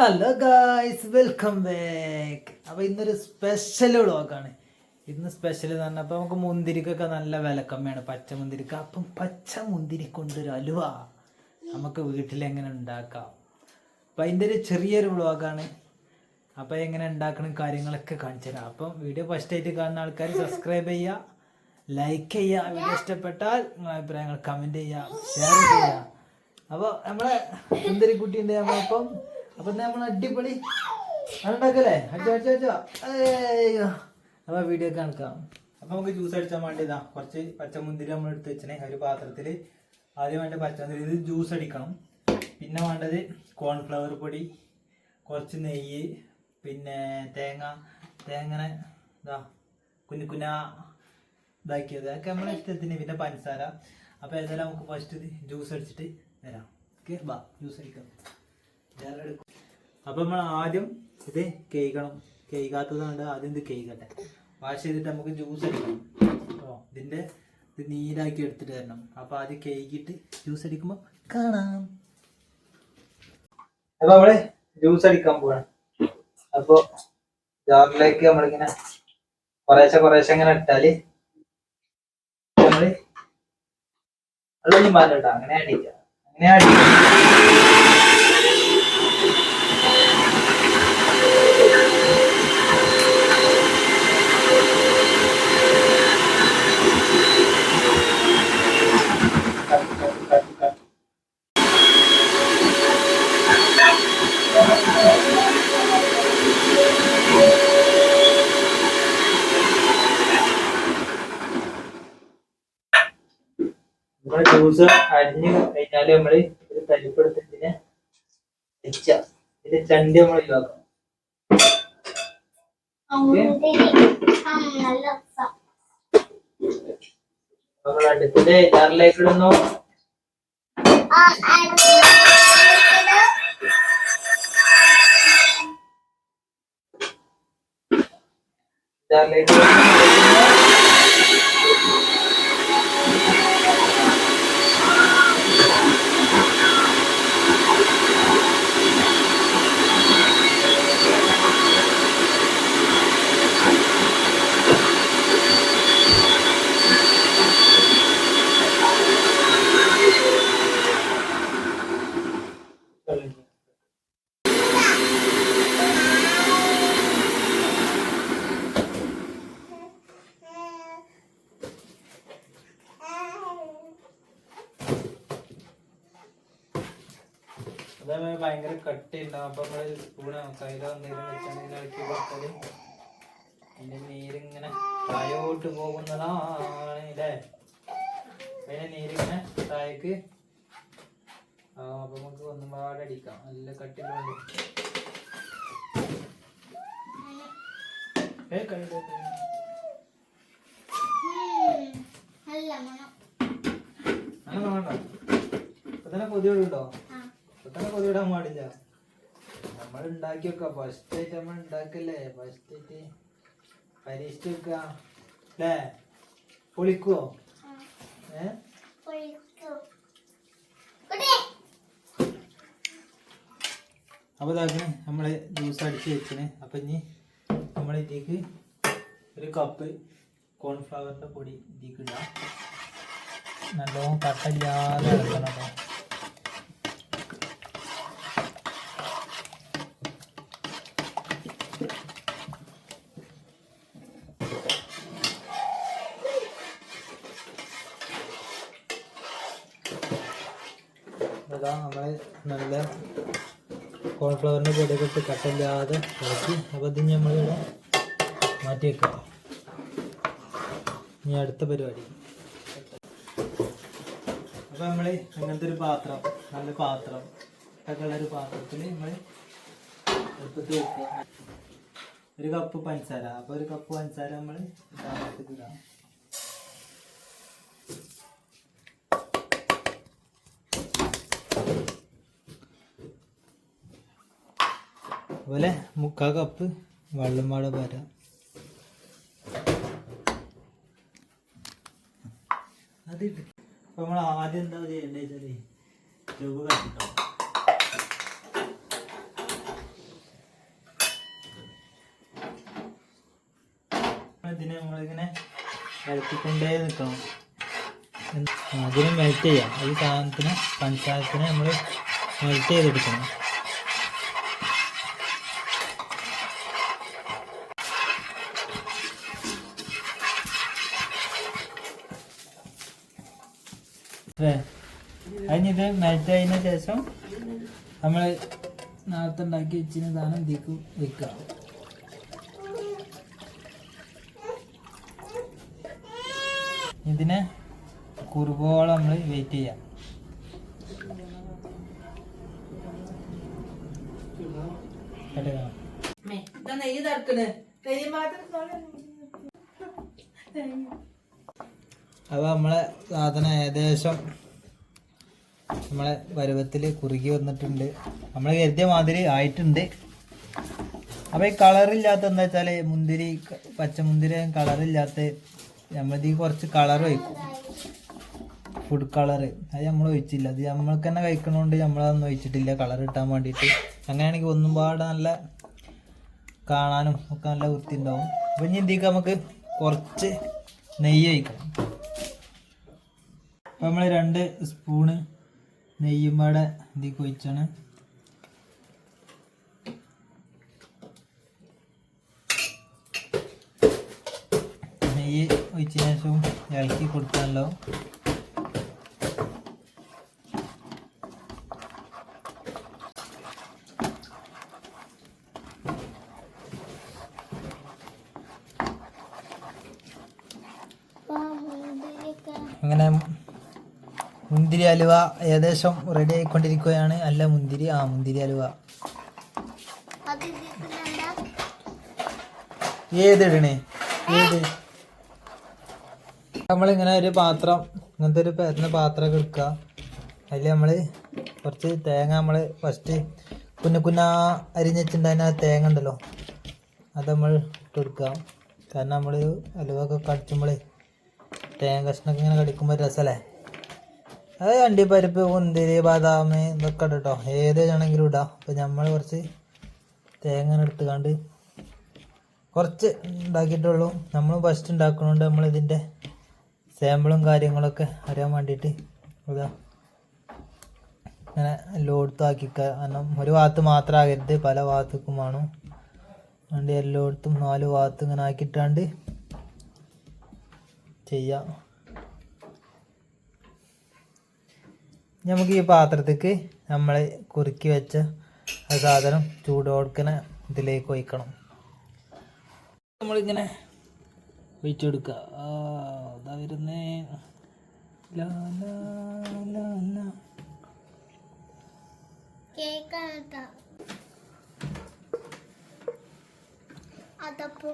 Hello guys welcome back അപ്പോൾ ഇന്നൊരു special വ്ളോഗാണ് ഇന്ന് സ്പെഷ്യൽ എന്ന് പറഞ്ഞാൽ അപ്പോൾ നമുക്ക് മുന്തിരിക്കൊക്കെ നല്ല വിലക്കമ്മയാണ്. പച്ച മുന്തിരിക്ക. അപ്പം പച്ച മുന്തിരി കൊണ്ടൊരു അലുവ നമുക്ക് വീട്ടിൽ എങ്ങനെ ഉണ്ടാക്കാം. അപ്പം അതിന്റെ ഒരു ചെറിയൊരു വ്ളോഗാണ് അപ്പോൾ എങ്ങനെ ഉണ്ടാക്കണം കാര്യങ്ങളൊക്കെ കാണിച്ചു തരാം. അപ്പം വീഡിയോ ഫസ്റ്റ് ആയിട്ട് കാണുന്ന ആൾക്കാർ സബ്സ്ക്രൈബ് ചെയ്യുക ലൈക്ക് ചെയ്യുക. വീഡിയോ ഇഷ്ടപ്പെട്ടാൽ നിങ്ങളുടെ അഭിപ്രായങ്ങൾ കമന്റ് ചെയ്യുക ഷെയർ ചെയ്യുക. അപ്പോൾ നമ്മളെ സുന്ദരി കുട്ടീന്റെ നമ്മളിപ്പം അപ്പം നമ്മൾ അടിപൊളി ഉണ്ടാക്കല്ലേ അടിച്ചോ അടിച്ചോ അടിച്ചോ. അയ്യോ. അപ്പോൾ വീഡിയോ കാണിക്കാം. അപ്പൊ നമുക്ക് ജ്യൂസ് അടിച്ചാൽ വേണ്ടിയതാ കുറച്ച് പച്ചമുന്തിരി നമ്മൾ എടുത്ത് വെച്ചേ ഒരു പാത്രത്തിൽ ആദ്യം വേണ്ട പച്ചമുന്തിരി ഇത് ജ്യൂസ് അടിക്കണം. പിന്നെ വേണ്ടത് കോൺഫ്ലവർ പൊടി കുറച്ച് നെയ്യ് പിന്നെ തേങ്ങ തേങ്ങ ഇതാ കുഞ്ഞു കുഞ്ഞ ഇതാക്കിയത്. അതൊക്കെ നമ്മളെ ഇഷ്ടത്തിന് പിന്നെ പഞ്ചസാര. അപ്പോൾ ഏതായാലും നമുക്ക് ഫസ്റ്റ് ജ്യൂസ് അടിച്ചിട്ട് വരാം. ഓക്കെ ബാ ജ്യൂസ് അടിക്കാം. അപ്പോൾ നമ്മൾ ആദ്യം ഇത് കേൾക്കണം കേൾക്കാത്തതുകൊണ്ട് ആദ്യം ഇത് കേൾക്കട്ടെ വാഷ് ചെയ്തിട്ട് നമുക്ക് ജ്യൂസ് അടിക്കണം. ഓ ഇതിന്റെ ഇത് നീരാക്കി എടുത്തിട്ട് തരണം അപ്പൊ ആദ്യം കേക്കിട്ട് ജ്യൂസ് അടിക്കുമ്പോൾ കാണാം. അപ്പൊ നമ്മൾ ജ്യൂസ് അടിക്കാൻ പോവാണ്. അപ്പോൾ ജാറിലേക്ക് നമ്മളിങ്ങനെ കുറേശ്ശെ കുറേശ്ശെ ഇങ്ങനെ ഇട്ടാൽ നമ്മൾ വെള്ളമൊന്നും പാലിട്ട അങ്ങനെ അടിക്കാം അങ്ങനെ അടിക്കാം ജ്യൂസ് അരിഞ്ഞ് കഴിഞ്ഞാൽ നമ്മൾ ഒരു തരിപ്പെടുത്ത് ഇതിനെ വെച്ച ഇതിന്റെ ചണ്ടി നമ്മൾ ഒഴിവാക്കണം നമ്മൾ അടുപ്പിന്റെ ജാറിലേക്ക് ഇടുന്നു. ജാറിലേക്ക് അതേപോലെ ഭയങ്കര കട്ടി ഉണ്ടാവും അപ്പൊ നമ്മൾ സ്പൂണ് കയ്യിലോ എന്തെങ്കിലും വെച്ചാണെങ്കിൽ ഇളക്കി കൊടുത്താൽ അതിന്റെ നീരിങ്ങനെ താഴോട്ട് പോകുന്നതാണ് ഇല്ലേ? അതിന്റെ നീരിങ്ങനെ താഴേക്ക് ആ അപ്പൊ നമുക്ക് ഒന്നും പാടെ അടിക്കാം. നല്ല കട്ടി ഏ കഴിഞ്ഞു അങ്ങനെ വേണ്ട അപ്പൊ തന്നെ കൊതിയോടുണ്ടോ ഇപ്പൊ തന്നെ കൊതിയോടാൻ പാടില്ല. നമ്മൾ ഉണ്ടാക്കി വെക്കാം ഫസ്റ്റ് ആയിട്ട് നമ്മൾ ഉണ്ടാക്കല്ലേ? ഫസ്റ്റ് ആയിട്ട് പരീക്ഷിച്ച് വെക്ക അല്ലേ? പൊളിക്കുവോ ഏ? അപ്പോൾ ഇതാക്കണേ നമ്മൾ ജ്യൂസ് അടിച്ച് വെച്ചിന്. അപ്പൊ ഇനി നമ്മൾ ഇതിലേക്ക് ഒരു കപ്പ് കോൺഫ്ലവറിന്റെ പൊടി ഇതിലേക്ക് ഇടാം. നല്ലോണം കട്ടില്ലാതെ ഇളക്കണം കേട്ടോ അതാ നമ്മൾ നല്ല കോൺഫ്ലവറിന്റെ പൊടിയൊക്കെ കട്ടല്ലാതെ ഇളക്കി അപ്പോൾ ഇത് നമ്മളിവിടെ മാറ്റി വെക്കാം ഇനി അടുത്ത പരിപാടി. അപ്പോൾ നമ്മൾ അങ്ങനത്തെ ഒരു പാത്രം നല്ല പാത്രം ഒക്കെ ഒരു പാത്രത്തിൽ നമ്മൾ എടുത്തിട്ട് വെക്കുക. ഒരു കപ്പ് പഞ്ചസാര. അപ്പോൾ ഒരു കപ്പ് പഞ്ചസാര നമ്മൾ ഇടാം. അതുപോലെ മുക്കാൽ കപ്പ് വെള്ളം പാടെ വരാം അത് അപ്പോൾ നമ്മൾ ആദ്യം എന്താ ചെയ്യേണ്ടത് വെച്ചാൽ ട്യൂബ് കത്തിട്ടോ ഇതിനെ നമ്മളിങ്ങനെ ഇളക്കിക്കൊണ്ടേ നിൽക്കണം അതിനെ മെൽറ്റ് ചെയ്യാം. ഈ സാധനത്തിന് പഞ്ചസാരത്തിനെ നമ്മൾ മെൽറ്റ് ചെയ്തെടുക്കണം. അതിനിത് മെൽറ്റ് ആയതിനു ശേഷം നമ്മൾ നേരത്തെ ഉണ്ടാക്കി വെച്ചിന് സാധനം ഇതിക്ക് വെക്കുക. ഇതിനെ കുറുകോളം നമ്മൾ വെയിറ്റ് ചെയ്യാം. കേട്ടോ? അപ്പൊ നമ്മളെ സാധനം ഏകദേശം നമ്മളെ പരുവത്തിൽ കുറുകി വന്നിട്ടുണ്ട്. നമ്മൾ കരുതിയ മാതിരി ആയിട്ടുണ്ട്. അപ്പോൾ ഈ കളറില്ലാത്ത എന്താ വെച്ചാൽ മുന്തിരി പച്ചമുന്തിരി കളറില്ലാത്ത നമ്മളിത് കുറച്ച് കളർ ഒഴിക്കും. ഫുഡ് കളർ അത് നമ്മൾ ഒഴിച്ചില്ല. അത് നമ്മൾക്ക് തന്നെ കഴിക്കണോണ്ട് നമ്മളതൊന്നും ഒഴിച്ചിട്ടില്ല. കളർ ഇട്ടാൻ വേണ്ടിയിട്ട് അങ്ങനെയാണെങ്കിൽ ഒന്നും പാടെ നല്ല കാണാനും ഒക്കെ നല്ല വൃത്തി ഉണ്ടാവും അപ്പം ഇനി ഇതിലേക്ക് നമുക്ക് കുറച്ച് നെയ്യ് ഒഴിക്കണം അപ്പം നമ്മൾ രണ്ട് സ്പൂണ് നെയ്യും പാടെ ഇതിലേക്ക് ഒഴിച്ചാണ് നെയ്യ് ഒഴിച്ചതിന് ശേഷം ഇളക്കി കൊടുക്കാമല്ലോ അങ്ങനെ മുന്തിരി അലുവ ഏകദേശം റെഡി ആയിക്കൊണ്ടിരിക്കുകയാണ്. അല്ല മുന്തിരി ആ മുന്തിരി അലുവ. ഏത് ഇടണേ ഏത്? നമ്മളിങ്ങനെ ഒരു പാത്രം ഇങ്ങനത്തെ ഒരു പരന്ന പാത്രമൊക്കെ എടുക്കുക. അതിൽ നമ്മൾ കുറച്ച് തേങ്ങ നമ്മൾ ഫസ്റ്റ് കുഞ്ഞു കുഞ്ഞ അരിഞ്ഞിട്ടുണ്ടായിരുന്ന തേങ്ങ ഉണ്ടല്ലോ. അത് നമ്മൾ ഇട്ട് കൊടുക്കുക. കാരണം നമ്മൾ അലുവൊക്കെ കടിച്ചുമ്പോൾ തേങ്ങ കഷ്ണമൊക്കെ ഇങ്ങനെ കടിക്കുമ്പോൾ രസമല്ലേ? അത് അണ്ടിപ്പരിപ്പ് മുന്തിരി ബദാം ഇതൊക്കെ ഉണ്ട് കേട്ടോ ഏത് വേണമെങ്കിലും ഇടാം. അപ്പം നമ്മൾ കുറച്ച് തേങ്ങ എടുത്തുകൊണ്ട് കുറച്ച് ഉണ്ടാക്കിയിട്ടുള്ളൂ. നമ്മൾ ഫസ്റ്റ് ഉണ്ടാക്കണോണ്ട് നമ്മൾ ഇതിന്റെ സാമ്പിളും കാര്യങ്ങളൊക്കെ അറിയാൻ വേണ്ടിയിട്ട് ഇതാ ഇങ്ങനെ എല്ലായിടത്തും ആക്കിക്ക. കാരണം ഒരു ഭാഗത്ത് മാത്രം ആകരുത്. പല ഭാഗത്തേക്കും വേണം. അതുകൊണ്ട് എല്ലായിടത്തും നാല് ഭാഗത്ത് ഇങ്ങനെ ആക്കിയിട്ടാണ്ട് ചെയ്യാം. നമുക്ക് ഈ പാത്രത്തേക്ക് നമ്മൾ കുറുക്കി വെച്ച ആ സാധനം കൊടുക്കുന്ന ഇതിലേക്ക് ഒഴിക്കണം. നമ്മളിങ്ങനെ ഒഴിച്ചു കൊടുക്കുക അതാ വരുന്നേ. ലാ. അതപ്പോ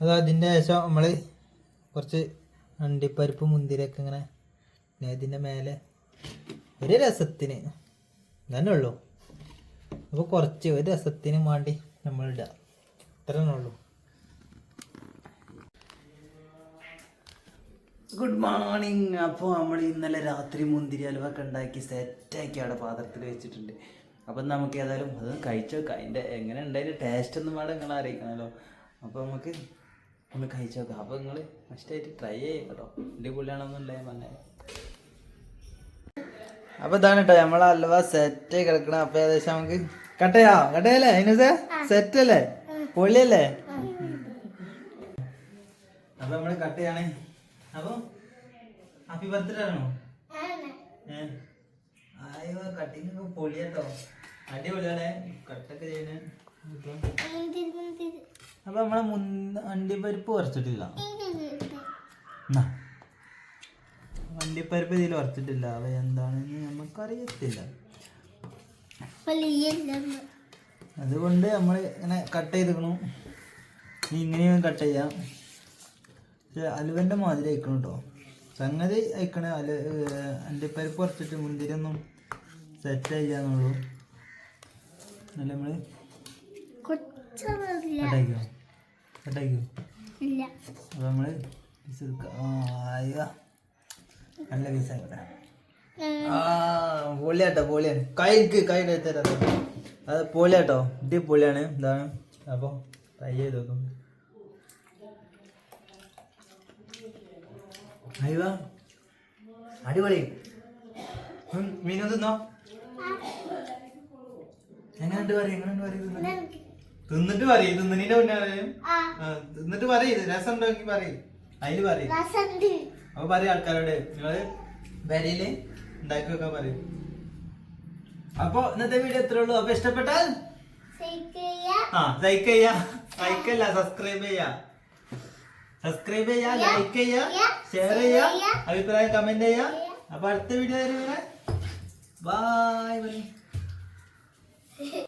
അത് അതിന്റെ ശേഷം നമ്മൾ കുറച്ച് അണ്ടിപ്പരിപ്പ് മുന്തിരിയൊക്കെ ഇങ്ങനെ ഇതിന്റെ മേലെ ഒരു രസത്തിന് തന്നെ ഉള്ളൂ. അപ്പോൾ കുറച്ച് ഒരു രസത്തിന് വേണ്ടി നമ്മൾ ഇടുക. ഇത്ര ഉള്ളൂ. ഗുഡ് മോർണിംഗ് അപ്പോൾ നമ്മൾ ഇന്നലെ രാത്രി മുന്തിരി അലവൊക്കെ ഉണ്ടാക്കി സെറ്റാക്കി അവിടെ പാത്രത്തിൽ വെച്ചിട്ടുണ്ട്. അപ്പം നമുക്ക് ഏതായാലും അത് കഴിച്ചു നോക്കാം അതിന്റെ എങ്ങനെ ഉണ്ടായാലും ടേസ്റ്റ് ഒന്നും വേണം നിങ്ങൾ അറിയിക്കണമല്ലോ അപ്പോൾ നമുക്ക് ഒന്ന് കഴിച്ചു നോക്കാം. അപ്പോൾ നിങ്ങൾ ഫസ്റ്റായിട്ട് ട്രൈ ചെയ്യും കേട്ടോ. അടിപൊളിയാണെന്ന് ഉണ്ടായാൽ അപ്പൊ അപ്പോൾ ഇതാണ് കേട്ടോ നമ്മളെ അല്ലവ സെറ്റ് കിടക്കണം. അപ്പോൾ ഏകദേശം നമുക്ക് കട്ടയാ? കട്ടയല്ലേ? അതിന് സെറ്റ് അല്ലേ? പൊളിയല്ലേ അപ്പോൾ നമ്മൾ കട്ടയാണ്. അപ്പോൾ ഹാപ്പി ബർത്ത്ഡേ ആണോ? ആയോ കട്ടിങ് പൊളിയാട്ടോ. അടിപൊളിയാണ്. കട്ടൊക്കെ ചെയ്യുന്നത് അപ്പൊ നമ്മളെ മുൻ അണ്ടിപ്പരിപ്പ് കുറച്ചിട്ടില്ല വണ്ടിപ്പരിപ്പ് അണ്ടിപ്പരിപ്പ് ഇതിൽ കുറച്ചിട്ടില്ല അവ എന്താണെന്ന് നമുക്കറിയത്തില്ല. അതുകൊണ്ട് നമ്മൾ ഇങ്ങനെ കട്ട് ചെയ്തിക്കണു. ഇനി ഇങ്ങനെയും കട്ട് ചെയ്യാം. അലുവന്റെ അലുവന്റെ മാതിരി അയക്കണം കേട്ടോ സംഗതി അയക്കണ. അല അണ്ടിപ്പരിപ്പ് കുറച്ചിട്ട് മുന്തിരിയൊന്നും സെറ്റ് ചെയ്യാന്നുള്ളൂ അല്ല നമ്മൾ? കൊച്ചൊന്നുമില്ല കട്ടായിക്കോ കട്ടായിക്കോ ഇല്ല. നമ്മൾ പീസ് എടുക്കാം നല്ല പീസ് ആയിക്കോട്ടെ. പൊളിയാട്ടോ പൊളിയാണ്. കൈക്ക് കൈ തരാം അത് പൊളിയാട്ടോ. ഇത് പൊളിയാണ്. ഇതാണ്. അപ്പോൾ ട്രൈ ചെയ്ത് നോക്കും. അയ്യോ. അടിപൊളി. മീനോ മീനു തിന്നോ? എങ്ങനെയുണ്ട് പറയും എങ്ങനെയുണ്ട് പറയും? തിന്നിട്ട് പറയും തിന്നിന്റെ മുന്നേ പറയും. തിന്നിട്ട് പറയും രസം ഉണ്ടാക്കി പറയും. അതിൽ പറയും. അപ്പൊ പറയും ആൾക്കാരോട് നിങ്ങൾ വരയിൽ ഉണ്ടാക്കി വെക്കാൻ പറയും. അപ്പൊ ഇന്നത്തെ വീഡിയോ എത്ര ഉള്ളൂ. അപ്പൊ ഇഷ്ടപ്പെട്ടാൽ ആ ലൈക്ക് ചെയ്യാ ലൈക്ക് അല്ല സബ്സ്ക്രൈബ് ചെയ്യാ സബ്സ്ക്രൈബ് ചെയ്യാ ലൈക്ക് ചെയ്യാ ഷെയർ ചെയ്യാ അഭിപ്രായം കമന്റ് ചെയ്യാ. അപ്പൊ അടുത്ത വീഡിയോ വരെ. ബൈ